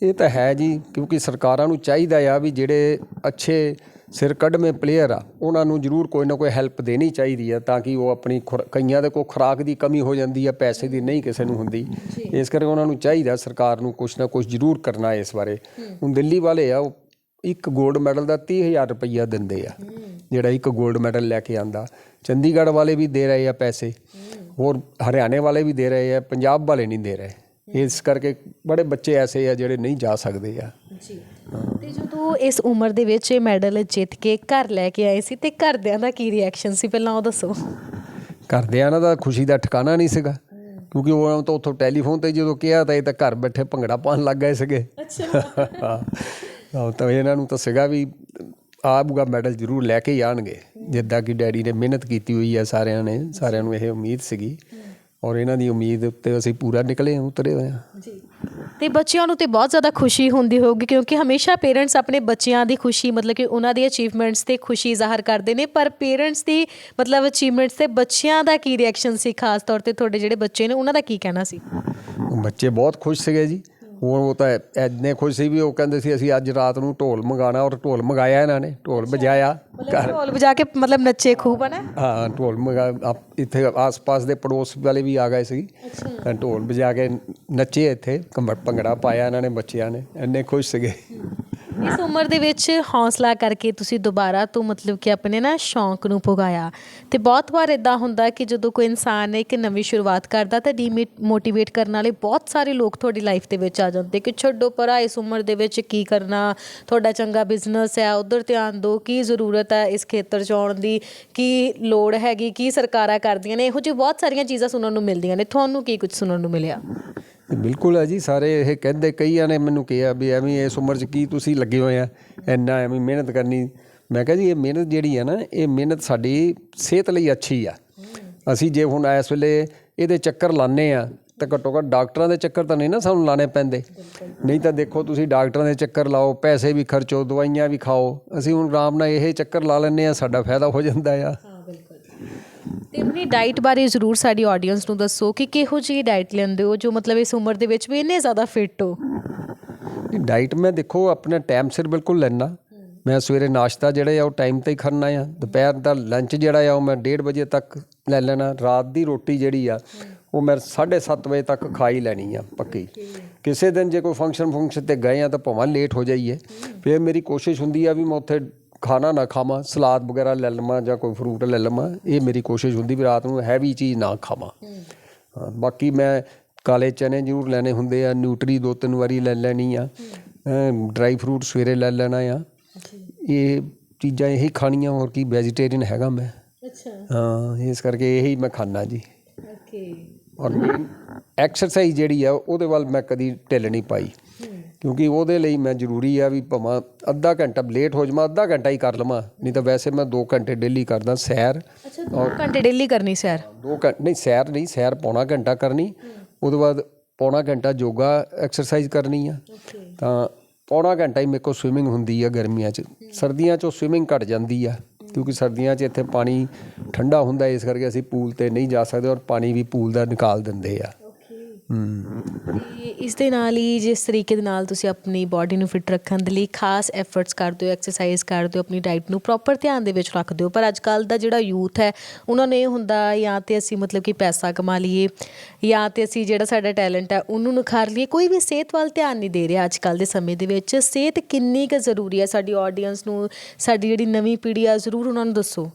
ਇਹ ਤਾਂ ਹੈ ਜੀ ਕਿਉਂਕਿ ਸਰਕਾਰਾਂ ਨੂੰ ਚਾਹੀਦਾ ਆ ਵੀ ਜਿਹੜੇ ਅੱਛੇ ਸਿਰ ਕੱਢਵੇਂ ਪਲੇਅਰ ਆ ਉਹਨਾਂ ਨੂੰ ਜ਼ਰੂਰ ਕੋਈ ਨਾ ਕੋਈ ਹੈਲਪ ਦੇਣੀ ਚਾਹੀਦੀ ਆ ਤਾਂ ਕਿ ਉਹ ਆਪਣੀ ਕਈਆਂ ਦੇ ਕੋਲ ਖੁਰਾਕ ਦੀ ਕਮੀ ਹੋ ਜਾਂਦੀ ਆ ਪੈਸੇ ਦੀ ਨਹੀਂ ਕਿਸੇ ਨੂੰ ਹੁੰਦੀ। ਇਸ ਕਰਕੇ ਉਹਨਾਂ ਨੂੰ ਚਾਹੀਦਾ ਸਰਕਾਰ ਨੂੰ ਕੁਝ ਨਾ ਕੁਝ ਜ਼ਰੂਰ ਕਰਨਾ ਇਸ ਬਾਰੇ। ਹੁਣ ਦਿੱਲੀ ਵਾਲੇ ਆ ਉਹ ਇੱਕ 골ਡ ਮੈਡਲ ਦਾ 30000 ਰੁਪਈਆ ਦਿੰਦੇ ਆ। ਜਿਹੜਾ ਇੱਕ 골ਡ ਮੈਡਲ ਲੈ ਕੇ ਆਂਦਾ। ਚੰਡੀਗੜ੍ਹ ਵਾਲੇ ਵੀ ਦੇ ਰਹੇ ਆ ਪੈਸੇ। ਹੋਰ ਹਰਿਆਣੇ ਵਾਲੇ ਵੀ ਦੇ ਰਹੇ ਆ ਪੰਜਾਬ ਵਾਲੇ ਨਹੀਂ ਦੇ ਰਹੇ। ਇਸ ਕਰਕੇ ਬੜੇ ਬੱਚੇ ਐਸੇ ਆ ਜਿਹੜੇ ਨਹੀਂ ਜਾ ਸਕਦੇ ਆ। ਜੀ। ਤੇ ਜਦੋਂ ਇਸ ਉਮਰ ਦੇ ਵਿੱਚ ਇਹ ਮੈਡਲ ਜਿੱਤ ਕੇ ਘਰ ਲੈ ਕੇ ਆਏ ਸੀ ਤੇ ਘਰਦਿਆਂ ਦਾ ਕੀ ਰਿਐਕਸ਼ਨ ਸੀ? ਪਹਿਲਾਂ ਉਹ ਦੱਸੋ। ਘਰਦਿਆਂ ਨਾਲ ਦਾ ਖੁਸ਼ੀ ਦਾ ਠਿਕਾਣਾ ਨਹੀਂ ਸੀਗਾ। ਕਿਉਂਕਿ ਉਹ ਤਾਂ ਉੱਥੋਂ ਟੈਲੀਫੋਨ ਤੇ ਜਦੋਂ ਕਿਹਾ ਤਾਂ ਇਹ ਤਾਂ ਘਰ ਬੈਠੇ ਭੰਗੜਾ ਪਾਉਣ ਲੱਗ ਗਏ ਸੀਗੇ। ਅੱਛਾ। ਹਾਂ। ਤਾਂ ਇਹਨਾਂ ਨੂੰ ਤਾਂ ਸੀਗਾ ਵੀ ਆਬੂਗਾ ਮੈਡਲ ਜ਼ਰੂਰ ਲੈ ਕੇ ਆਣਗੇ ਜਿੱਦਾਂ ਕਿ ਡੈਡੀ ਨੇ ਮਿਹਨਤ ਕੀਤੀ ਹੋਈ ਹੈ ਸਾਰਿਆਂ ਨੇ। ਸਾਰਿਆਂ ਨੂੰ ਇਹ ਉਮੀਦ ਸੀਗੀ। ਔਰ ਇਹਨਾਂ ਦੀ ਉਮੀਦ ਉੱਤੇ ਅਸੀਂ ਪੂਰਾ ਨਿਕਲੇ ਹਾਂ ਉਤਰੇ ਹੋਏ ਹਾਂ। ਜੀ। ਤੇ ਬੱਚਿਆਂ ਨੂੰ ਤੇ ਬਹੁਤ ਜ਼ਿਆਦਾ ਖੁਸ਼ੀ ਹੁੰਦੀ ਹੋਊਗੀ ਕਿਉਂਕਿ ਹਮੇਸ਼ਾ ਪੇਰੈਂਟਸ ਆਪਣੇ ਬੱਚਿਆਂ ਦੀ ਖੁਸ਼ੀ, ਮਤਲਬ ਕਿ ਉਹਨਾਂ ਦੀ ਅਚੀਵਮੈਂਟਸ ਤੇ ਖੁਸ਼ੀ ਜ਼ਾਹਰ ਕਰਦੇ ਨੇ, ਪਰ ਪੇਰੈਂਟਸ ਦੀ, ਮਤਲਬ ਅਚੀਵਮੈਂਟਸ ਤੇ ਬੱਚਿਆਂ ਦਾ ਕੀ ਰਿਐਕਸ਼ਨ ਸੀ ਖਾਸ ਤੌਰ ਤੇ ਤੁਹਾਡੇ ਜਿਹੜੇ ਬੱਚੇ ਨੇ, ਉਹਨਾਂ ਦਾ ਕੀ ਕਹਿਣਾ ਸੀ? ਬੱਚੇ ਬਹੁਤ ਖੁਸ਼ ਸੀਗੇ ਜੀ। ਉਹ ਉਹ ਤਾਂ ਇੰਨੇ ਖੁਸ਼ ਸੀ ਵੀ ਉਹ ਕਹਿੰਦੇ ਸੀ ਅਸੀਂ ਅੱਜ ਰਾਤ ਨੂੰ ਢੋਲ ਮੰਗਾਣਾ ਔਰ ਢੋਲ ਮੰਗਾਇਆ ਇਹਨਾਂ ਨੇ ਢੋਲ ਵਜਾਇਆ। ਮਤਲਬ ਢੋਲ ਵਜਾ ਕੇ ਮਤਲਬ ਨੱਚੇ ਖੂਬ ਹੈ ਨਾ? ਹਾਂ ਢੋਲ ਮੰਗਾ ਇੱਥੇ ਆਸ-ਪਾਸ ਦੇ ਪੜੋਸ ਵਾਲੇ ਵੀ ਆ ਗਏ ਸੀ। ਤਾਂ ਢੋਲ ਵਜਾ ਕੇ ਨੱਚੇ ਇੱਥੇ ਭੰਗੜਾ ਪਾਇਆ ਇਹਨਾਂ ਨੇ ਬੱਚਿਆਂ ਨੇ ਇੰਨੇ ਖੁਸ਼ ਸੀਗੇ। ਇਸ ਉਮਰ ਦੇ ਵਿੱਚ ਹੌਸਲਾ ਕਰਕੇ ਤੁਸੀਂ ਦੁਬਾਰਾ ਤੋਂ ਮਤਲਬ ਕਿ ਆਪਣੇ ਨਾ ਸ਼ੌਂਕ ਨੂੰ ਪੁਗਾਇਆ ਤੇ ਬਹੁਤ ਵਾਰ ਇਦਾਂ ਹੁੰਦਾ ਕਿ ਜਦੋਂ ਕੋਈ ਇਨਸਾਨ ਇੱਕ ਨਵੀਂ ਸ਼ੁਰੂਆਤ ਕਰਦਾ ਤਾਂ ਡੀਮੋਟੀਵੇਟ ਕਰਨ ਵਾਲੇ ਬਹੁਤ ਸਾਰੇ ਲੋਕ ਤੁਹਾਡੀ ਲਾਈਫ ਦੇ ਵਿੱਚ ਆ ਜਾਂਦੇ ਕਿ ਛੱਡੋ ਪਰਾ ਇਸ ਉਮਰ ਦੇ ਵਿੱਚ ਕੀ ਕਰਨਾ, ਤੁਹਾਡਾ ਚੰਗਾ ਬਿਜ਼ਨਸ ਹੈ, ਉਧਰ ਧਿਆਨ ਦਿਓ, ਕੀ ਜ਼ਰੂਰਤ ਹੈ ਇਸ ਖੇਤਰ 'ਚ ਆਉਣ ਦੀ, ਕੀ ਲੋੜ ਹੈਗੀ, ਕੀ ਸਰਕਾਰਾਂ ਕਰਦੀਆਂ ਨੇ, ਇਹੋ ਜਿਹੀ ਬਹੁਤ ਸਾਰੀਆਂ ਚੀਜ਼ਾਂ ਸੁਣਨ ਨੂੰ ਮਿਲਦੀਆਂ ਨੇ। ਤੁਹਾਨੂੰ ਕੀ ਕੁਝ ਸੁਣਨ ਨੂੰ ਮਿਲਿਆ? ਬਿਲਕੁਲ ਹੈ ਜੀ, ਸਾਰੇ ਇਹ ਕਹਿੰਦੇ, ਕਈਆਂ ਨੇ ਮੈਨੂੰ ਕਿਹਾ ਵੀ ਐਵੇਂ ਇਸ ਉਮਰ 'ਚ ਕੀ ਤੁਸੀਂ ਲੱਗੇ ਹੋਏ ਆ, ਇੰਨਾ ਐਵੇਂ ਮਿਹਨਤ ਕਰਨੀ। ਮੈਂ ਕਿਹਾ ਜੀ, ਇਹ ਮਿਹਨਤ ਜਿਹੜੀ ਹੈ ਨਾ, ਇਹ ਮਿਹਨਤ ਸਾਡੀ ਸਿਹਤ ਲਈ ਅੱਛੀ ਆ। ਅਸੀਂ ਜੇ ਹੁਣ ਇਸ ਵੇਲੇ ਇਹਦੇ ਚੱਕਰ ਲਾਣੇ ਆ, ਤਾਂ ਘੱਟੋ ਘੱਟ ਡਾਕਟਰਾਂ ਦੇ ਚੱਕਰ ਤਾਂ ਨਹੀਂ ਨਾ ਸਾਨੂੰ ਲਾਣੇ ਪੈਂਦੇ। ਨਹੀਂ ਤਾਂ ਦੇਖੋ, ਤੁਸੀਂ ਡਾਕਟਰਾਂ ਦੇ ਚੱਕਰ ਲਾਓ, ਪੈਸੇ ਵੀ ਖਰਚੋ, ਦਵਾਈਆਂ ਵੀ ਖਾਓ, ਅਸੀਂ ਹੁਣ ਆਰਾਮ ਨਾਲ ਇਹ ਚੱਕਰ ਲਾ ਲੈਂਦੇ ਆ, ਸਾਡਾ ਫਾਇਦਾ ਹੋ ਜਾਂਦਾ ਆ। ਤੇ ਆਪਣੀ ਡਾਈਟ ਬਾਰੇ ਜ਼ਰੂਰ ਸਾਡੀ ਆਡੀਅנס ਨੂੰ ਦੱਸੋ ਕਿ ਕਿਹੋ ਜਿਹੀ ਡਾਈਟ ਲੈਂਦੇ ਹੋ, ਜੋ ਮਤਲਬ ਇਸ ਉਮਰ ਦੇ ਵਿੱਚ ਵੀ ਇੰਨੇ ਜ਼ਿਆਦਾ ਫਿੱਟ ਹੋ? ਡਾਈਟ ਮੈਂ ਦੇਖੋ, ਆਪਣਾ ਟਾਈਮ ਸਿਰ ਬਿਲਕੁਲ ਲੈਣਾ ਮੈਂ ਸਵੇਰੇ ਨਾਸ਼ਤਾ ਜਿਹੜਾ ਆ, ਉਹ ਟਾਈਮ ਤੇ ਹੀ ਕਰਨਾ ਆ। ਦੁਪਹਿਰ ਦਾ ਲੰਚ ਜਿਹੜਾ ਆ, ਉਹ ਮੈਂ 1:30 ਵਜੇ ਤੱਕ ਲੈ ਲੈਣਾ। ਰਾਤ ਦੀ ਰੋਟੀ ਜਿਹੜੀ ਆ, ਉਹ ਮੈਂ 7:30 ਵਜੇ ਤੱਕ ਖਾ ਹੀ ਲੈਣੀ ਆ, ਪੱਕੀ। ਕਿਸੇ ਦਿਨ ਜੇ ਕੋਈ ਫੰਕਸ਼ਨ ਫੰਕਸ਼ਨ ਤੇ ਗਏ ਆ, ਤਾਂ ਭਾਵੇਂ ਲੇਟ ਹੋ ਜਾਈਏ। ਫਿਰ ਮੇਰੀ ਕੋਸ਼ਿਸ਼ ਹੁੰਦੀ ਆ ਵੀ ਮੈਂ ਉੱਥੇ ਖਾਣਾ ਨਾ ਖਾਵਾਂ ਸਲਾਦ ਵਗੈਰਾ ਲੈ ਲਵਾਂ ਜਾਂ ਕੋਈ ਫਰੂਟ ਲੈ ਲਵਾਂ ਇਹ ਮੇਰੀ ਕੋਸ਼ਿਸ਼ ਹੁੰਦੀ ਵੀ ਰਾਤ ਨੂੰ ਹੈਵੀ ਚੀਜ਼ ਨਾ ਖਾਵਾਂ। ਹਾਂ, ਬਾਕੀ ਮੈਂ ਕਾਲੇ ਚਨੇ ਜ਼ਰੂਰ ਲੈਣੇ ਹੁੰਦੇ ਆ ਨਿਊਟਰੀ ਦੋ ਤਿੰਨ ਵਾਰੀ ਲੈ ਲੈਣੀ ਆ ਡਰਾਈ ਫਰੂਟ ਸਵੇਰੇ ਲੈ ਲੈਣਾ ਆ। ਇਹ ਚੀਜ਼ਾਂ ਇਹੀ ਖਾਣੀਆਂ ਹੋਰ ਕੀ ਵੈਜੀਟੇਰੀਅਨ ਹੈਗਾ ਮੈਂ। ਅੱਛਾ। ਹਾਂ ਇਸ ਕਰਕੇ ਇਹੀ ਮੈਂ ਖਾਣਾ ਜੀ। ਓਕੇ ਔਰ ਐਕਸਰਸਾਈਜ਼ ਜਿਹੜੀ ਆ ਉਹਦੇ ਵੱਲ ਮੈਂ ਕਦੀ ਢਿੱਲ ਨਹੀਂ ਪਾਈ। ਕਿਉਂਕਿ ਉਹਦੇ ਲਈ ਮੈਂ ਜ਼ਰੂਰੀ ਆ ਵੀ ਭਾਵੇਂ ਅੱਧਾ ਘੰਟਾ ਲੇਟ ਹੋ ਜਾਵਾਂ ਅੱਧਾ ਘੰਟਾ ਹੀ ਕਰ ਲਵਾਂ ਨਹੀਂ ਤਾਂ ਵੈਸੇ ਮੈਂ 2 ਘੰਟੇ ਡੇਲੀ ਕਰਦਾ ਸੈਰ। ਅੱਛਾ 2 ਘੰਟੇ ਡੇਲੀ ਕਰਨੀ ਸੈਰ? ਦੋ ਘੰਟੇ ਨਹੀਂ ਸੈਰ ਨਹੀਂ ਸੈਰ ਪੌਣਾ ਘੰਟਾ ਕਰਨੀ ਉਹਦੇ ਬਾਅਦ ਪੌਣਾ ਘੰਟਾ ਯੋਗਾ ਐਕਸਰਸਾਈਜ਼ ਕਰਨੀ ਆ। ਤਾਂ ਪੌਣਾ ਘੰਟਾ ਹੀ ਮੇਰੇ ਕੋਲ ਸਵਿਮਿੰਗ ਹੁੰਦੀ ਆ ਗਰਮੀਆਂ 'ਚ। ਸਰਦੀਆਂ 'ਚ ਸਵਿਮਿੰਗ ਘਟ ਜਾਂਦੀ ਆ ਕਿਉਂਕਿ ਸਰਦੀਆਂ 'ਚ ਇੱਥੇ ਪਾਣੀ ਠੰਡਾ ਹੁੰਦਾ ਇਸ ਕਰਕੇ ਅਸੀਂ ਪੂਲ ਤੇ ਨਹੀਂ ਜਾ ਸਕਦੇ ਔਰ ਪਾਣੀ ਵੀ ਪੂਲ ਦਾ ਨਿਕਾਲ ਦਿੰਦੇ ਆ। ਤੇ ਇਸ ਦੇ ਨਾਲ ਹੀ ਜਿਸ ਤਰੀਕੇ ਦੇ ਨਾਲ ਤੁਸੀਂ ਆਪਣੀ ਬਾਡੀ ਨੂੰ ਫਿਟ ਰੱਖਣ ਦੇ ਲਈ ਖਾਸ ਐਫਰਟਸ ਕਰਦੇ ਹੋ ਐਕਸਰਸਾਈਜ਼ ਕਰਦੇ ਹੋ, ਆਪਣੀ ਡਾਈਟ ਨੂੰ ਪ੍ਰੋਪਰ ਧਿਆਨ ਦੇ ਵਿੱਚ ਰੱਖਦੇ ਹੋ। ਪਰ ਅੱਜ ਕੱਲ ਦਾ ਜਿਹੜਾ ਯੂਥ ਹੈ, ਉਹਨਾਂ ਨੂੰ ਇਹ ਹੁੰਦਾ ਜਾਂ ਤੇ ਅਸੀਂ ਮਤਲਬ ਕਿ ਪੈਸਾ ਕਮਾ ਲਈਏ ਜਾਂ ਤੇ ਅਸੀਂ ਜਿਹੜਾ ਸਾਡਾ ਟੈਲੈਂਟ ਹੈ, ਉਹਨੂੰ ਨਿਖਾਰ ਲਈਏ। ਕੋਈ ਵੀ ਸਿਹਤ ਵੱਲ ਧਿਆਨ ਨਹੀਂ ਦੇ ਰਿਹਾ ਅੱਜ ਕੱਲ ਦੇ ਸਮੇਂ ਦੇ ਵਿੱਚ। ਸਿਹਤ ਕਿੰਨੀ ਕੁ ਜ਼ਰੂਰੀ ਹੈ? ਸਾਡੀ ਆਡੀਅנס ਨੂੰ, ਸਾਡੀ ਜਿਹੜੀ ਨਵੀਂ ਪੀੜ੍ਹੀ ਆ, ਜ਼ਰੂਰ ਉਹਨਾਂ ਨੂੰ ਦੱਸੋ।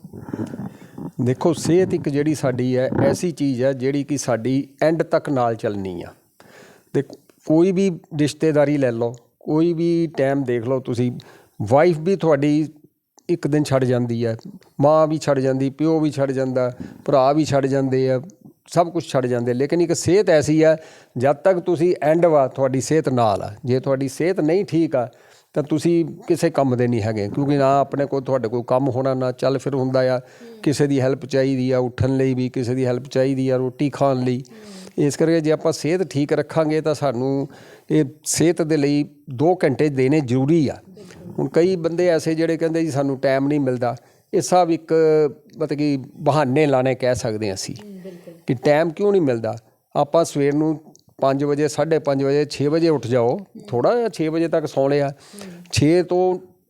ਦੇਖੋ, ਸਿਹਤ ਇੱਕ ਜਿਹੜੀ ਸਾਡੀ ਹੈ, ਐਸੀ ਚੀਜ਼ ਹੈ ਜਿਹੜੀ ਕਿ ਸਾਡੀ ਐਂਡ ਤੱਕ ਨਾਲ ਚੱਲਣੀ ਆ। ਤੇ ਕੋਈ ਵੀ ਰਿਸ਼ਤੇਦਾਰੀ ਲੈ ਲਓ, ਕੋਈ ਵੀ ਟਾਈਮ ਦੇਖ ਲਓ, ਤੁਸੀਂ ਵਾਈਫ ਵੀ ਤੁਹਾਡੀ ਇੱਕ ਦਿਨ ਛੱਡ ਜਾਂਦੀ ਹੈ, ਮਾਂ ਵੀ ਛੱਡ ਜਾਂਦੀ, ਪਿਓ ਵੀ ਛੱਡ ਜਾਂਦਾ, ਭਰਾ ਵੀ ਛੱਡ ਜਾਂਦੇ ਆ, ਸਭ ਕੁਝ ਛੱਡ ਜਾਂਦੇ ਲੇਕਿਨ ਇੱਕ ਸਿਹਤ ਐਸੀ ਆ ਜਦ ਤੱਕ ਤੁਸੀਂ ਐਂਡ ਵਾ, ਤੁਹਾਡੀ ਸਿਹਤ ਨਾਲ ਆ। ਜੇ ਤੁਹਾਡੀ ਸਿਹਤ ਨਹੀਂ ਠੀਕ ਆ ਤਾਂ ਤੁਸੀਂ ਕਿਸੇ ਕੰਮ ਦੇ ਨਹੀਂ ਹੈਗੇ ਕਿਉਂਕਿ ਨਾ ਆਪਣੇ ਕੋਲ ਤੁਹਾਡੇ ਕੋਈ ਕੰਮ ਹੋਣਾ ਨਾ ਚੱਲ ਫਿਰ ਹੁੰਦਾ ਆ ਕਿਸੇ ਦੀ ਹੈਲਪ ਚਾਹੀਦੀ ਆ ਉੱਠਣ ਲਈ ਵੀ ਕਿਸੇ ਦੀ ਹੈਲਪ ਚਾਹੀਦੀ ਆ ਰੋਟੀ ਖਾਣ ਲਈ। ਇਸ ਕਰਕੇ ਜੇ ਆਪਾਂ ਸਿਹਤ ਠੀਕ ਰੱਖਾਂਗੇ ਤਾਂ ਸਾਨੂੰ ਇਹ ਸਿਹਤ ਦੇ ਲਈ 2 ਘੰਟੇ ਦੇਣੇ ਜ਼ਰੂਰੀ ਆ। ਹੁਣ ਕਈ ਬੰਦੇ ਐਸੇ ਜਿਹੜੇ ਕਹਿੰਦੇ ਜੀ ਸਾਨੂੰ ਟਾਈਮ ਨਹੀਂ ਮਿਲਦਾ ਇਹ ਸਭ ਇੱਕ ਮਤਲਬ ਕਿ ਬਹਾਨੇ ਲਾਣੇ ਕਹਿ ਸਕਦੇ ਅਸੀਂ ਕਿ ਟਾਈਮ ਕਿਉਂ ਨਹੀਂ ਮਿਲਦਾ? ਆਪਾਂ ਸਵੇਰ ਨੂੰ 5 ਵਜੇ 5:30 ਵਜੇ 6 ਵਜੇ ਉੱਠ ਜਾਓ। ਥੋੜਾ ਜਿਹਾ 6 ਵਜੇ ਤੱਕ ਸੌਂ ਲਿਆ 6 ਤੋਂ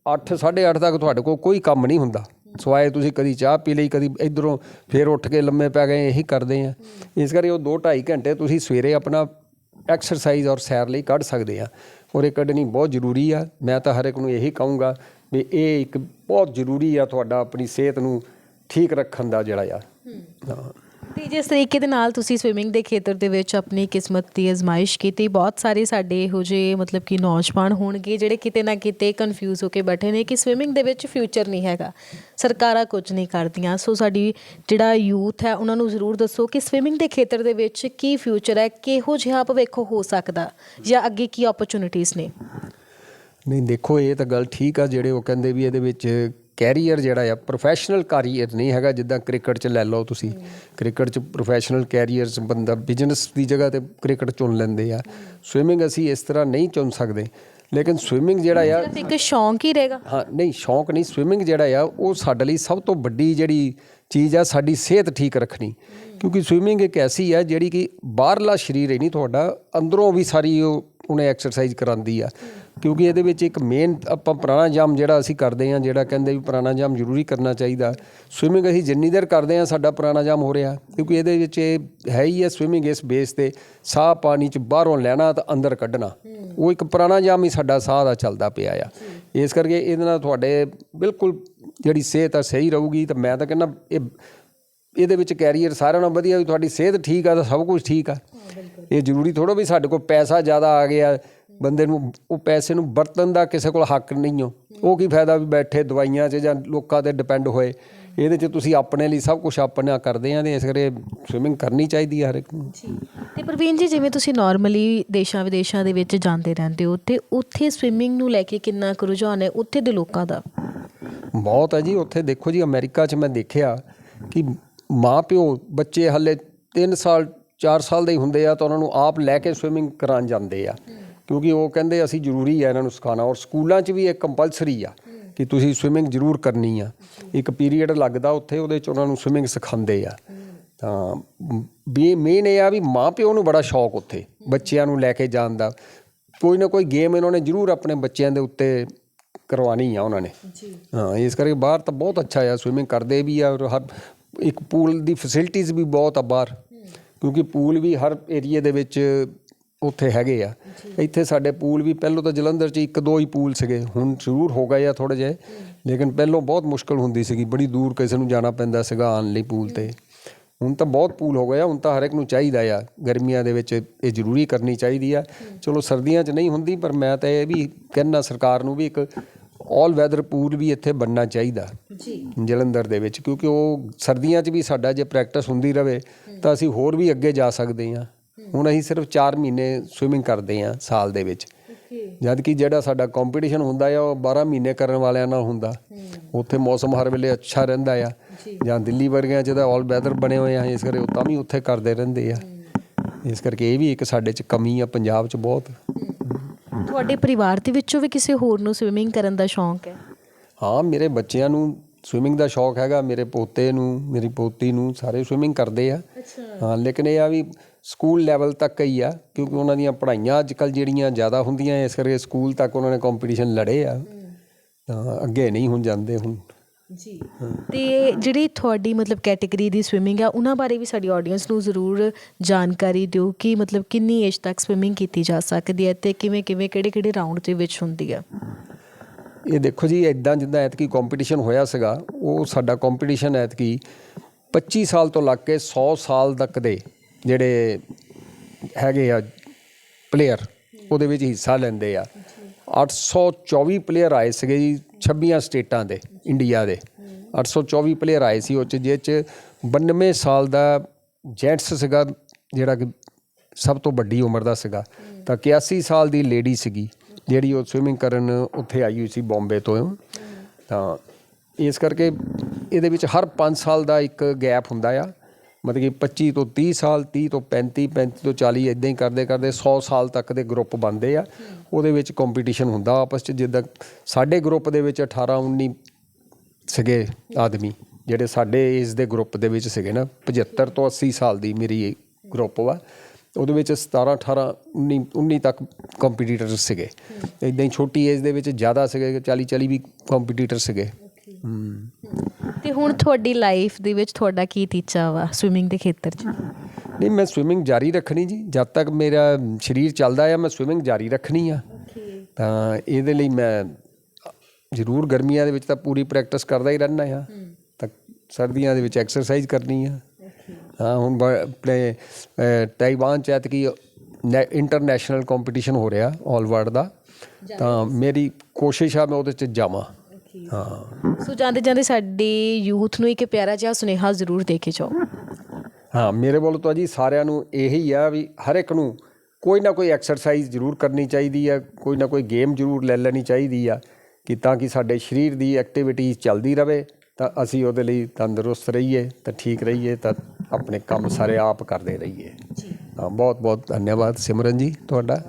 8 8:30 ਤੱਕ ਤੁਹਾਡੇ ਕੋਲ ਕੋਈ ਕੰਮ ਨਹੀਂ ਹੁੰਦਾ। ਸਵਾਏ ਤੁਸੀਂ ਕਦੀ ਚਾਹ ਪੀ ਲਈ, ਕਦੀ ਇਧਰੋਂ ਫੇਰ ਉੱਠ ਕੇ ਲੰਮੇ ਪੈ ਗਏ, ਇਹੀ ਕਰਦੇ ਆ। ਇਸ ਕਰਕੇ ਉਹ 2 2.5 ਘੰਟੇ ਤੁਸੀਂ ਸਵੇਰੇ ਆਪਣਾ ਐਕਸਰਸਾਈਜ਼ ਔਰ ਸੈਰ ਲਈ ਕੱਢ ਸਕਦੇ ਆ। ਔਰ ਇਹ ਕੱਢਣੀ ਬਹੁਤ ਜ਼ਰੂਰੀ ਆ। ਮੈਂ ਤਾਂ ਹਰ ਇੱਕ ਨੂੰ ਇਹੀ ਕਹੂੰਗਾ ਵੀ ਇਹ ਇੱਕ ਬਹੁਤ ਜ਼ਰੂਰੀ ਆ ਤੁਹਾਡਾ ਆਪਣੀ ਸਿਹਤ ਨੂੰ ਠੀਕ ਰੱਖਣ ਦਾ ਜਿਹੜਾ ਆ। ਹਾਂ। ਤੇ ਜਿਸ ਤਰੀਕੇ ਦੇ ਨਾਲ ਤੁਸੀਂ ਸਵਿਮਿੰਗ ਦੇ ਖੇਤਰ ਦੇ ਵਿੱਚ ਆਪਣੀ ਕਿਸਮਤ ਦੀ ਅਜ਼ਮਾਇਸ਼ ਕੀਤੀ, ਬਹੁਤ ਸਾਰੇ ਸਾਡੇ ਇਹੋ ਜਿਹੇ ਮਤਲਬ ਕਿ ਨੌਜਵਾਨ ਹੋਣਗੇ ਜਿਹੜੇ ਕਿਤੇ ਨਾ ਕਿਤੇ ਕਨਫਿਊਜ਼ ਹੋ ਕੇ ਬੈਠੇ ਨੇ ਕਿ ਸਵਿਮਿੰਗ ਦੇ ਵਿੱਚ ਫਿਊਚਰ ਨਹੀਂ ਹੈਗਾ। ਸਰਕਾਰਾਂ ਕੁਝ ਨਹੀਂ ਕਰਦੀਆਂ। ਸੋ ਸਾਡੀ ਜਿਹੜਾ ਯੂਥ ਹੈ, ਉਹਨਾਂ ਨੂੰ ਜ਼ਰੂਰ ਦੱਸੋ ਕਿ ਸਵਿਮਿੰਗ ਦੇ ਖੇਤਰ ਦੇ ਵਿੱਚ ਕੀ ਫਿਊਚਰ ਹੈ, ਕਿਹੋ ਜਿਹਾ ਭਵਿੱਖ ਹੋ ਸਕਦਾ ਜਾਂ ਅੱਗੇ ਕੀ ਓਪਰਚੁਨਿਟੀਆਂ ਨੇ? ਨਹੀਂ, ਦੇਖੋ, ਇਹ ਤਾਂ ਗੱਲ ਠੀਕ ਆ, ਜਿਹੜੇ ਉਹ ਕਹਿੰਦੇ ਵੀ ਇਹਦੇ ਵਿੱਚ ਕੈਰੀਅਰ ਜਿਹੜਾ ਆ ਪ੍ਰੋਫੈਸ਼ਨਲ ਕੈਰੀਅਰ ਨਹੀਂ ਹੈਗਾ ਜਿੱਦਾਂ ਕ੍ਰਿਕਟ 'ਚ ਲੈ ਲਓ ਤੁਸੀਂ। ਕ੍ਰਿਕਟ 'ਚ ਪ੍ਰੋਫੈਸ਼ਨਲ ਕੈਰੀਅਰਸ ਬੰਦਾ ਬਿਜ਼ਨਸ ਦੀ ਜਗ੍ਹਾ ਤੇ ਕ੍ਰਿਕਟ ਚੁਣ ਲੈਂਦੇ ਆ। ਸਵਿਮਿੰਗ ਅਸੀਂ ਇਸ ਤਰ੍ਹਾਂ ਨਹੀਂ ਚੁਣ ਸਕਦੇ। ਲੇਕਿਨ ਸਵਿਮਿੰਗ ਜਿਹੜਾ ਆ ਇੱਕ ਸ਼ੌਂਕ ਹੀ ਰਹੇਗਾ। ਹਾਂ ਨਹੀਂ ਸ਼ੌਂਕ ਨਹੀਂ। ਸਵਿਮਿੰਗ ਜਿਹੜਾ ਆ ਉਹ ਸਾਡੇ ਲਈ ਸਭ ਤੋਂ ਵੱਡੀ ਜਿਹੜੀ ਚੀਜ਼ ਆ ਸਾਡੀ ਸਿਹਤ ਠੀਕ ਰੱਖਣੀ। ਕਿਉਂਕਿ ਸਵਿਮਿੰਗ ਇੱਕ ਐਸੀ ਆ ਜਿਹੜੀ ਕਿ ਬਾਹਰਲਾ ਸਰੀਰ ਹੀ ਨਹੀਂ ਤੁਹਾਡਾ ਅੰਦਰੋਂ ਵੀ ਸਾਰੀ ਉਹ ਉਹਨੇ ਐਕਸਰਸਾਈਜ਼ ਕਰਾਉਂਦੀ ਆ। ਕਿਉਂਕਿ ਇਹਦੇ ਵਿੱਚ ਇੱਕ ਮੇਨ ਆਪਾਂ ਪੁਰਾਣਾ ਜਾਮ ਜਿਹੜਾ ਅਸੀਂ ਕਰਦੇ ਹਾਂ ਜਿਹੜਾ ਕਹਿੰਦੇ ਵੀ ਪੁਰਾਣਾ ਜਾਮ ਜ਼ਰੂਰੀ ਕਰਨਾ ਚਾਹੀਦਾ। ਸਵਿਮਿੰਗ ਅਸੀਂ ਜਿੰਨੀ ਦੇਰ ਕਰਦੇ ਹਾਂ ਸਾਡਾ ਪੁਰਾਣਾ ਜਾਮ ਹੋ ਰਿਹਾ। ਕਿਉਂਕਿ ਇਹਦੇ ਵਿੱਚ ਇਹ ਹੈ ਹੀ ਹੈ ਸਵਿਮਿੰਗ ਇਸ ਬੇਸ ਤੇ ਸਾਹ ਪਾਣੀ ਚ ਬਾਹਰੋਂ ਲੈਣਾ ਤਾਂ ਅੰਦਰ ਕੱਢਣਾ। ਉਹ ਇੱਕ ਪੁਰਾਣਾ ਜਾਮ ਹੀ ਸਾਡਾ ਸਾਹ ਦਾ ਚੱਲਦਾ ਪਿਆ ਆ। ਇਸ ਕਰਕੇ ਇਹਦੇ ਨਾਲ ਤੁਹਾਡੇ ਬਿਲਕੁਲ ਜਿਹੜੀ ਸਿਹਤ ਆ ਸਹੀ ਰਹੂਗੀ ਤਾਂ ਮੈਂ ਤਾਂ ਕਹਿੰਦਾ ਇਹ ਇਹਦੇ ਵਿੱਚ ਕੈਰੀਅਰ ਸਾਰਿਆਂ ਨਾਲੋਂ ਵਧੀਆ ਵੀ ਤੁਹਾਡੀ ਸਿਹਤ ਠੀਕ ਆ ਤਾਂ ਸਭ ਕੁਝ ਠੀਕ ਆ। ਇਹ ਜ਼ਰੂਰੀ ਥੋੜੋ ਵੀ ਸਾਡੇ ਕੋਲ ਪੈਸਾ ਜ਼ਿਆਦਾ ਆ ਗਿਆ। ਬੰਦੇ ਨੂੰ ਉਹ ਪੈਸੇ ਨੂੰ ਵਰਤਣ ਦਾ ਕਿਸੇ ਕੋਲ ਹੱਕ ਨਹੀਂ ਹੋ ਉਹ ਕੀ ਫਾਇਦਾ ਵੀ ਬੈਠੇ ਦਵਾਈਆਂ 'ਚ ਜਾਂ ਲੋਕਾਂ ਤੇ ਡਿਪੈਂਡ ਹੋਏ। ਇਹਦੇ 'ਚ ਤੁਸੀਂ ਆਪਣੇ ਲਈ ਸਭ ਕੁਝ ਆਪਣਾ ਕਰਦੇ ਆ ਤੇ ਇਸ ਕਰਕੇ ਸਵਿਮਿੰਗ ਕਰਨੀ ਚਾਹੀਦੀ ਆ ਹਰ ਇੱਕ ਨੂੰ। ਤੇ ਪ੍ਰਵੀਨ ਜੀ ਜਿਵੇਂ ਤੁਸੀਂ ਨਾਰਮਲੀ ਦੇਸ਼ਾਂ ਵਿਦੇਸ਼ਾਂ ਦੇ ਵਿੱਚ ਜਾਂਦੇ ਰਹਿੰਦੇ ਹੋ ਤੇ ਉੱਥੇ ਸਵਿਮਿੰਗ ਨੂੰ ਲੈ ਕੇ ਕਿੰਨਾ ਕੁ ਰੁਝਾਨ ਹੈ ਉੱਥੇ ਦੇ ਲੋਕਾਂ ਦਾ? ਬਹੁਤ ਹੈ ਜੀ ਉੱਥੇ ਦੇਖੋ ਜੀ ਅਮਰੀਕਾ 'ਚ ਮੈਂ ਦੇਖਿਆ ਕਿ ਮਾਂ ਪਿਓ ਬੱਚੇ ਹੱਲੇ 3 ਸਾਲ 4 ਸਾਲ ਦੇ ਹੀ ਹੁੰਦੇ ਆ ਤਾਂ ਉਹਨਾਂ ਨੂੰ ਆਪ ਲੈ ਕੇ ਸਵਿਮਿੰਗ ਕਰਾਉਣ ਜਾਂਦੇ ਆ। ਕਿਉਂਕਿ ਉਹ ਕਹਿੰਦੇ ਅਸੀਂ ਜ਼ਰੂਰੀ ਹੈ ਇਹਨਾਂ ਨੂੰ ਸਿਖਾਉਣਾ ਔਰ ਸਕੂਲਾਂ 'ਚ ਵੀ ਇਹ ਕੰਪਲਸਰੀ ਆ ਕਿ ਤੁਸੀਂ ਸਵਿਮਿੰਗ ਜ਼ਰੂਰ ਕਰਨੀ ਆ। ਇੱਕ ਪੀਰੀਅਡ ਲੱਗਦਾ ਉੱਥੇ ਉਹਦੇ 'ਚ ਉਹਨਾਂ ਨੂੰ ਸਵਿਮਿੰਗ ਸਿਖਾਉਂਦੇ ਆ। ਤਾਂ ਵੀ ਮੇਨ ਇਹ ਆ ਵੀ ਮਾਂ ਪਿਓ ਨੂੰ ਬੜਾ ਸ਼ੌਕ ਉੱਥੇ ਬੱਚਿਆਂ ਨੂੰ ਲੈ ਕੇ ਜਾਣ ਦਾ। ਕੋਈ ਨਾ ਕੋਈ ਗੇਮ ਇਹਨਾਂ ਨੇ ਜ਼ਰੂਰ ਆਪਣੇ ਬੱਚਿਆਂ ਦੇ ਉੱਤੇ ਕਰਵਾਣੀ ਆ ਉਹਨਾਂ ਨੇ। ਹਾਂ ਇਸ ਕਰਕੇ ਬਾਹਰ ਤਾਂ ਬਹੁਤ ਅੱਛਾ ਆ ਸਵਿਮਿੰਗ ਕਰਦੇ ਵੀ ਆ ਔਰ ਹਰ ਇੱਕ ਪੂਲ ਦੀ ਫੈਸਿਲਿਟੀਆਂ ਵੀ ਬਹੁਤ ਆ ਬਾਹਰ। ਕਿਉਂਕਿ ਪੂਲ ਵੀ ਹਰ ਏਰੀਏ ਦੇ ਵਿੱਚ ਉੱਥੇ ਹੈਗੇ ਆ। ਇੱਥੇ ਸਾਡੇ ਪੂਲ ਵੀ ਪਹਿਲਾਂ ਤਾਂ ਜਲੰਧਰ 'ਚ ਇੱਕ ਦੋ ਹੀ ਪੂਲ ਸੀਗੇ ਹੁਣ ਜ਼ਰੂਰ ਹੋ ਗਏ ਆ ਥੋੜੇ ਜਿਹੇ। ਲੇਕਿਨ ਪਹਿਲਾਂ ਬਹੁਤ ਮੁਸ਼ਕਲ ਹੁੰਦੀ ਸੀਗੀ ਬੜੀ ਦੂਰ ਕਿਸੇ ਨੂੰ ਜਾਣਾ ਪੈਂਦਾ ਸੀਗਾ ਆਉਣ ਲਈ ਪੂਲ ਤੇ। ਹੁਣ ਤਾਂ ਬਹੁਤ ਪੂਲ ਹੋ ਗਿਆ ਹੁਣ ਤਾਂ ਹਰ ਇੱਕ ਨੂੰ ਚਾਹੀਦਾ ਆ। ਗਰਮੀਆਂ ਦੇ ਵਿੱਚ ਇਹ ਜ਼ਰੂਰੀ ਕਰਨੀ ਚਾਹੀਦੀ ਆ। ਚਲੋ ਸਰਦੀਆਂ 'ਚ ਨਹੀਂ ਹੁੰਦੀ ਪਰ ਮੈਂ ਤਾਂ ਇਹ ਵੀ ਕਹਿਣਾ ਸਰਕਾਰ ਨੂੰ ਵੀ ਇੱਕ ਆਲ ਵੈਦਰ ਪੂਲ ਵੀ ਇੱਥੇ ਬਣਨਾ ਚਾਹੀਦਾ। ਜੀ। ਜਲੰਧਰ ਦੇ ਵਿੱਚ ਕਿਉਂਕਿ ਉਹ ਸਰਦੀਆਂ 'ਚ ਵੀ ਸਾਡਾ ਜੇ ਪ੍ਰੈਕਟਿਸ ਹੁੰਦੀ ਰਵੇ ਤਾਂ ਅਸੀਂ ਹੋਰ ਵੀ ਅੱਗੇ ਜਾ ਸਕਦੇ ਹਾਂ। ਹੁਣ ਅਸੀਂ ਸਿਰਫ 4 ਮਹੀਨੇ ਸਵਿਮਿੰਗ ਕਰਦੇ ਹਾਂ ਸਾਲ ਦੇ ਵਿੱਚ। ਜਦ ਕਿ ਜਿਹੜਾ ਸਾਡਾ ਕੰਪੀਟੀਸ਼ਨ ਹੁੰਦਾ ਆ ਉਹ 12 ਮਹੀਨੇ ਕਰਨ ਵਾਲਿਆਂ ਨਾਲ ਹੁੰਦਾ। ਉੱਥੇ ਮੌਸਮ ਹਰ ਵੇਲੇ ਅੱਛਾ ਰਹਿੰਦਾ ਆ। ਜਾਂ। ਦਿੱਲੀ ਵਰਗਿਆਂ 'ਚ ਤਾਂ ਆਲ ਵੈਦਰ ਬਣੇ ਹੋਏ ਆ ਇਸ ਕਰਕੇ ਉਹ ਤਾਂ ਵੀ ਉੱਥੇ ਕਰਦੇ ਰਹਿੰਦੇ ਆ। ਇਸ ਕਰਕੇ ਇਹ ਵੀ ਇੱਕ ਸਾਡੇ 'ਚ ਕਮੀ ਆ ਪੰਜਾਬ 'ਚ ਬਹੁਤ। ਤੁਹਾਡੇ ਪਰਿਵਾਰ ਦੇ ਵਿੱਚੋਂ ਵੀ ਕਿਸੇ ਹੋਰ ਨੂੰ ਸਵਿਮਿੰਗ ਕਰਨ ਦਾ ਸ਼ੌਂਕ ਹੈ? ਹਾਂ ਮੇਰੇ ਬੱਚਿਆਂ ਨੂੰ ਸਵਿਮਿੰਗ ਦਾ ਸ਼ੌਕ ਹੈਗਾ ਮੇਰੇ ਪੋਤੇ ਨੂੰ ਮੇਰੀ ਪੋਤੀ ਨੂੰ ਸਾਰੇ ਸਵਿਮਿੰਗ ਕਰਦੇ ਆ। ਹਾਂ ਲੇਕਿਨ ਇਹ ਆ ਵੀ ਸਕੂਲ ਲੈਵਲ ਤੱਕ ਹੀ ਆ ਕਿਉਂਕਿ ਉਹਨਾਂ ਦੀਆਂ ਪੜ੍ਹਾਈਆਂ ਅੱਜ ਕੱਲ ਜਿਹੜੀਆਂ ਜ਼ਿਆਦਾ ਹੁੰਦੀਆਂ ਇਸ ਕਰਕੇ ਸਕੂਲ ਤੱਕ ਉਹਨਾਂ ਨੇ ਕੰਪੀਟੀਸ਼ਨ ਲੜੇ ਆ। ਤਾਂ ਅੱਗੇ ਨਹੀਂ ਹੁਣ ਜਾਂਦੇ ਹੁਣ। ਜੀ। ਤੇ ਜਿਹੜੀ ਤੁਹਾਡੀ ਮਤਲਬ ਕੈਟਾਗਰੀ ਦੀ ਸਵਿਮਿੰਗ ਆ ਉਹਨਾਂ ਬਾਰੇ ਵੀ ਸਾਡੀ ਆਡੀਅנס ਨੂੰ ਜ਼ਰੂਰ ਜਾਣਕਾਰੀ ਦਿਓ ਕਿ ਮਤਲਬ ਕਿੰਨੀ ਏਜ ਤੱਕ ਸਵਿਮਿੰਗ ਕੀਤੀ ਜਾ ਸਕਦੀ ਹੈ ਤੇ ਕਿਵੇਂ ਕਿਵੇਂ ਕਿਹੜੇ ਕਿਹੜੇ ਰਾਉਂਡ ਦੇ ਵਿੱਚ ਹੁੰਦੀ ਆ? ਇਹ ਦੇਖੋ ਜੀ ਇਦਾਂ ਜਿੱਦਾਂ ਐਤਕੀ ਕੰਪੀਟੀਸ਼ਨ ਹੋਇਆ ਸੀਗਾ ਉਹ ਸਾਡਾ ਕੰਪੀਟੀਸ਼ਨ ਐਤਕੀ 25 ਸਾਲ ਤੋਂ ਲੱਗ ਕੇ 100 ਸਾਲ ਤੱਕ ਦੇ ਜਿਹੜੇ ਹੈਗੇ ਆ ਪਲੇਅਰ ਉਹਦੇ ਵਿੱਚ ਹਿੱਸਾ ਲੈਂਦੇ ਆ। 824 ਪਲੇਅਰ ਆਏ ਸੀਗੇ ਜੀ 26 ਸਟੇਟਾਂ ਦੇ, ਇੰਡੀਆ ਦੇ। 824 ਪਲੇਅਰ ਆਏ ਸੀ, ਉਹ ਚ ਜਿਹਦੇ ਚ 92 ਸਾਲ ਦਾ ਜੈਂਟਸ ਸੀਗਾ, ਜਿਹੜਾ ਕਿ ਸਭ ਤੋਂ ਵੱਡੀ ਉਮਰ ਦਾ ਸੀਗਾ। ਤਾਂ 81 ਸਾਲ ਦੀ ਲੇਡੀ ਸੀਗੀ, ਜਿਹੜੀ ਉਹ ਸਵਿਮਿੰਗ ਕਰਨ ਉੱਥੇ ਆਈ ਹੋਈ ਸੀ ਬੰਬੇ ਤੋਂ। ਤਾਂ ਇਸ ਕਰਕੇ ਇਹਦੇ ਵਿੱਚ ਹਰ 5 ਸਾਲ ਦਾ ਇੱਕ ਗੈਪ ਹੁੰਦਾ ਆ। ਮਤਲਬ ਕਿ 25 ਤੋਂ 30 ਸਾਲ 30 ਤੋਂ 35 35 ਤੋਂ 40 ਇਦਾਂ ਹੀ ਕਰਦੇ ਕਰਦੇ 100 ਸਾਲ ਤੱਕ ਦੇ ਗਰੁੱਪ ਬਣਦੇ ਆ। ਉਹਦੇ ਵਿੱਚ ਕੰਪੀਟੀਸ਼ਨ ਹੁੰਦਾ ਆਪਸ ਚ, ਜਿੱਦਾਂ ਸਾਡੇ ਗਰੁੱਪ ਦੇ ਵਿੱਚ 18 19 ਸੀਗੇ ਆਦਮੀ, ਜਿਹੜੇ ਸਾਡੇ ਇਸ ਦੇ ਗਰੁੱਪ ਦੇ ਵਿੱਚ ਸੀਗੇ ਨਾ 75 ਤੋਂ 80 ਸਾਲ ਦੀ ਮੇਰੀ ਗਰੁੱਪ ਵਾ। ਉਹਦੇ ਵਿੱਚ 17 18 19 19 ਤੱਕ ਕੰਪੀਟੀਟਰ ਸੀਗੇ। ਇਦਾਂ ਹੀ ਛੋਟੀ ਏਜ ਦੇ ਵਿੱਚ ਜ਼ਿਆਦਾ ਸੀਗੇ 40 40 ਵੀ ਕੰਪੀਟੀਟਰ ਸੀਗੇ। ਹੂੰ। ਤੇ ਹੁਣ ਤੁਹਾਡੀ ਲਾਈਫ ਦੇ ਵਿੱਚ ਤੁਹਾਡਾ ਕੀ ਟੀਚਾ ਵਾ ਸਵਿਮਿੰਗ ਦੇ ਖੇਤਰ 'ਚ? ਨਹੀਂ ਮੈਂ ਸਵਿਮਿੰਗ ਜਾਰੀ ਰੱਖਣੀ ਜੀ। ਜਦ ਤੱਕ ਮੇਰਾ ਸਰੀਰ ਚੱਲਦਾ ਆ ਮੈਂ ਸਵਿਮਿੰਗ ਜਾਰੀ ਰੱਖਣੀ ਆ। ਤਾਂ ਇਹਦੇ ਲਈ ਮੈਂ ਜ਼ਰੂਰ ਗਰਮੀਆਂ ਦੇ ਵਿੱਚ ਤਾਂ ਪੂਰੀ ਪ੍ਰੈਕਟਿਸ ਕਰਦਾ ਹੀ ਰਹਿਣਾ ਆ। ਤਾਂ ਸਰਦੀਆਂ ਦੇ ਵਿੱਚ ਐਕਸਰਸਾਈਜ਼ ਕਰਨੀ ਆ। ਹਾਂ ਹੁਣ ਆਪਣੇ ਤਾਈਵਾਨ ਚ ਐਤਕੀ ਇੰਟਰਨੈਸ਼ਨਲ ਕੰਪੀਟੀਸ਼ਨ ਹੋ ਰਿਹਾ ਆਲ ਵਰਲਡ ਦਾ। ਤਾਂ ਮੇਰੀ ਕੋਸ਼ਿਸ਼ ਆ ਮੈਂ ਉਹਦੇ ਚ ਜਾਵਾਂ। ਹਾਂ। ਸੋ ਜਾਂਦੇ ਜਾਂਦੇ ਸਾਡੀ ਯੂਥ ਨੂੰ ਇੱਕ ਪਿਆਰਾ ਜਿਹਾ ਸੁਨੇਹਾ ਜ਼ਰੂਰ ਦੇ ਕੇ ਜਾਓ। ਹਾਂ ਮੇਰੇ ਵੱਲੋਂ ਤਾਂ ਜੀ ਸਾਰਿਆਂ ਨੂੰ ਇਹੀ ਆ ਵੀ ਹਰ ਇੱਕ ਨੂੰ ਕੋਈ ਨਾ ਕੋਈ ਐਕਸਰਸਾਈਜ਼ ਜ਼ਰੂਰ ਕਰਨੀ ਚਾਹੀਦੀ ਆ ਕੋਈ ਨਾ ਕੋਈ ਗੇਮ ਜ਼ਰੂਰ ਲੈ ਲੈਣੀ ਚਾਹੀਦੀ ਆ ਕਿ ਤਾਂ ਕਿ ਸਾਡੇ ਸਰੀਰ ਦੀ ਐਕਟੀਵਿਟੀ ਚੱਲਦੀ ਰਵੇ ਤਾਂ ਅਸੀਂ ਉਹਦੇ ਲਈ ਤੰਦਰੁਸਤ ਰਹੀਏ ਤਾਂ ਠੀਕ ਰਹੀਏ ਤਾਂ ਆਪਣੇ ਕੰਮ ਸਾਰੇ ਆਪ ਕਰਦੇ ਰਹੀਏ। ਜੀ। ਹਾਂ ਬਹੁਤ ਬਹੁਤ ਧੰਨਵਾਦ ਸਿਮਰਨ ਜੀ ਤੁਹਾਡਾ।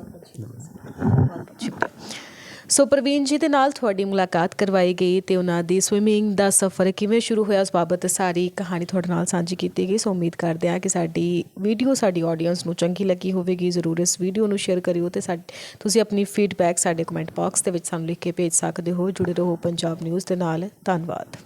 ਸੋ ਪ੍ਰਵੀਨ ਜੀ ਦੇ ਨਾਲ ਤੁਹਾਡੀ ਮੁਲਾਕਾਤ ਕਰਵਾਈ ਗਈ ਤੇ ਉਹਨਾਂ ਦੀ ਸਵਿਮਿੰਗ ਦਾ ਸਫ਼ਰ ਕਿਵੇਂ ਸ਼ੁਰੂ ਹੋਇਆ, ਉਸ ਬਾਬਤ ਸਾਰੀ ਕਹਾਣੀ ਤੁਹਾਡੇ ਨਾਲ ਸਾਂਝੀ ਕੀਤੀ ਗਈ। ਸੋ ਉਮੀਦ ਕਰਦੇ ਹਾਂ ਕਿ ਸਾਡੀ ਵੀਡੀਓ ਸਾਡੀ ਆਡੀਅנס ਨੂੰ ਚੰਗੀ ਲੱਗੀ ਹੋਵੇਗੀ। ਜ਼ਰੂਰ ਇਸ ਵੀਡੀਓ ਨੂੰ ਸ਼ੇਅਰ ਕਰਿਓ ਤੇ ਸਾਡ- ਤੁਸੀਂ ਆਪਣੀ ਫੀਡਬੈਕ ਸਾਡੇ ਕਮੈਂਟ ਬਾਕਸ ਦੇ ਵਿੱਚ ਸਾਨੂੰ ਲਿਖ ਕੇ ਭੇਜ ਸਕਦੇ ਹੋ। ਜੁੜੇ ਰਹੋ ਪੰਜਾਬ ਨਿਊਜ਼ ਦੇ ਨਾਲ। ਧੰਨਵਾਦ।